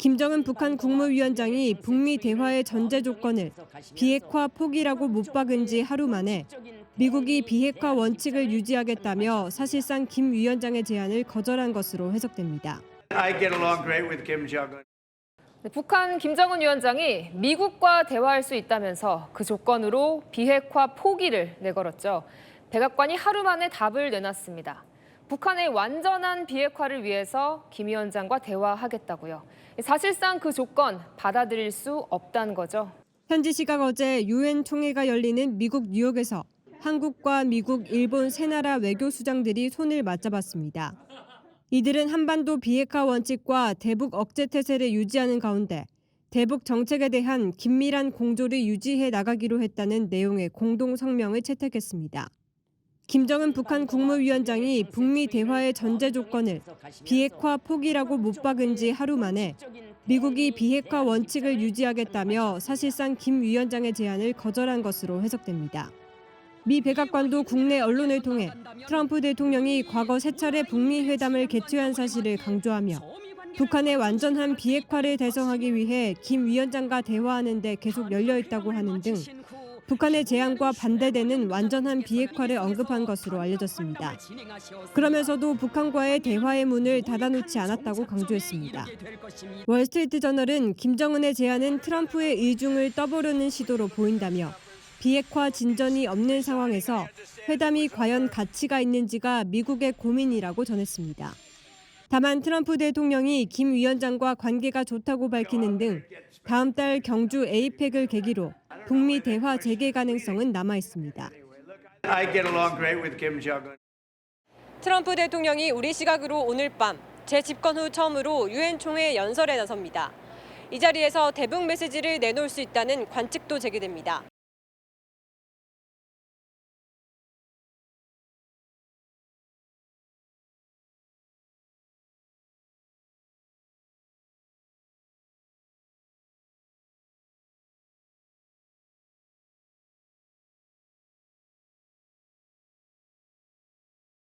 김정은 북한 국무위원장이 북미 대화의 전제 조건을 비핵화 포기라고 못 박은 지 하루 만에 미국이 비핵화 원칙을 유지하겠다며 사실상 김 위원장의 제안을 거절한 것으로 해석됩니다. I get along great with Kim Jong Un. 네, 북한 김정은 위원장이 미국과 대화할 수 있다면서 그 조건으로 비핵화 포기를 내걸었죠. 백악관이 하루 만에 답을 내놨습니다. 북한의 완전한 비핵화를 위해서 김 위원장과 대화하겠다고요. 사실상 그 조건 받아들일 수 없다는 거죠. 현지 시각 어제 유엔 총회가 열리는 미국 뉴욕에서 한국과 미국, 일본 세 나라 외교 수장들이 손을 맞잡았습니다. 이들은 한반도 비핵화 원칙과 대북 억제 태세를 유지하는 가운데 대북 정책에 대한 긴밀한 공조를 유지해 나가기로 했다는 내용의 공동 성명을 채택했습니다. 김정은 북한 국무위원장이 북미 대화의 전제 조건을 비핵화 포기라고 못 박은 지 하루 만에 미국이 비핵화 원칙을 유지하겠다며 사실상 김 위원장의 제안을 거절한 것으로 해석됩니다. 미 백악관도 국내 언론을 통해 트럼프 대통령이 과거 세 차례 북미 회담을 개최한 사실을 강조하며 북한의 완전한 비핵화를 대성하기 위해 김 위원장과 대화하는 데 계속 열려 있다고 하는 등 북한의 제안과 반대되는 완전한 비핵화를 언급한 것으로 알려졌습니다. 그러면서도 북한과의 대화의 문을 닫아놓지 않았다고 강조했습니다. 월스트리트 저널은 김정은의 제안은 트럼프의 의중을 떠보려는 시도로 보인다며 비핵화 진전이 없는 상황에서 회담이 과연 가치가 있는지가 미국의 고민이라고 전했습니다. 다만 트럼프 대통령이 김 위원장과 관계가 좋다고 밝히는 등 다음 달 경주 에이펙을 계기로 북미 대화 재개 가능성은 남아 있습니다. 트럼프 대통령이 우리 시각으로 오늘 밤 재집권 후 처음으로 유엔 총회 연설에 나섭니다. 이 자리에서 대북 메시지를 내놓을 수 있다는 관측도 제기됩니다.